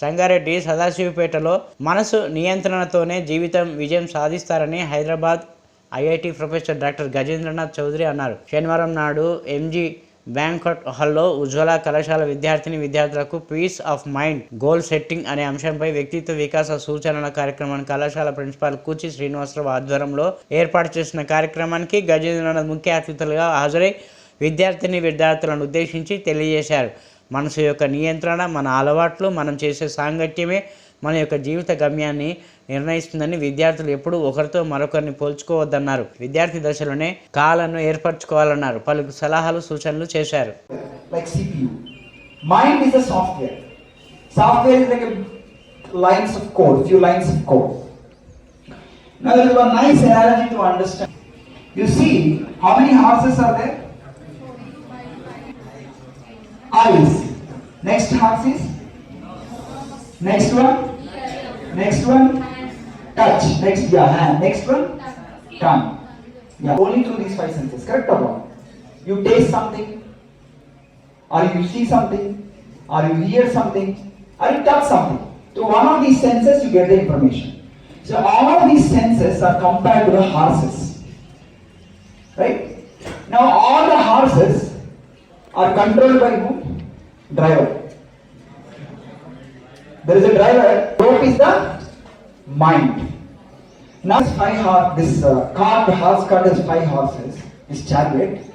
సంగారెడ్డి సదాశివపేటలో మనసు నియంత్రణతోనే జీవితం విజయం సాధిస్తారని Hyderabad IIT professor doctor Gajendranath Chowdary అన్నారు. శనివారం నాడు ఎంజీ బ్యాంకట్ హాల్లో ఉజ్వల కళాశాల విద్యార్థిని విద్యార్థులకు peace of mind goal setting అనే అంశంపై వ్యక్తిత్వ వికాస సూచనల కార్యక్రమాన్ని కళాశాల ప్రిన్సిపాల్ కూచి శ్రీనివాసరావు ఆధ్వర్యంలో ఏర్పాటు చేసిన కార్యక్రమానికి గజేంద్రనాథ్ ముఖ్య అతిథులుగా హాజరై విద్యార్థిని విద్యార్థులను ఉద్దేశించి తెలియజేశారు. మనసు యొక్క నియంత్రణ మన అలవాట్లు మనం చేసే సాంగత్యమే మన యొక్క జీవిత గమ్యాన్ని నిర్ణయిస్తుందని విద్యార్థులు ఎప్పుడూ ఒకరితో మరొకరిని పోల్చుకోవద్దన్నారు. విద్యార్థి దశలోనే కాలను ఏర్పరచుకోవాలన్నారు. పలు సలహాలు సూచనలు చేశారు. Like CPU. Mind software a like lines of code few lines of code nice lines of code. Now there is one nice analogy Eyes. Next horse is? Next one? Next one? Touch. Next, yeah, hand. Next one? Tongue. Yeah, only through these five senses. Correct or wrong? You taste something, or you see something, or you hear something, or you touch something. To one of these senses, you get the information. So all of these senses are compared to the horses. Right? Now all the horses are controlled by who? Driver. There is a driver. Rope is the mind. Now this five horse, this uh, cart, horse cart has five horses. This chariot.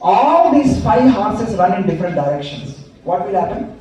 All these five horses run in different directions. What will happen?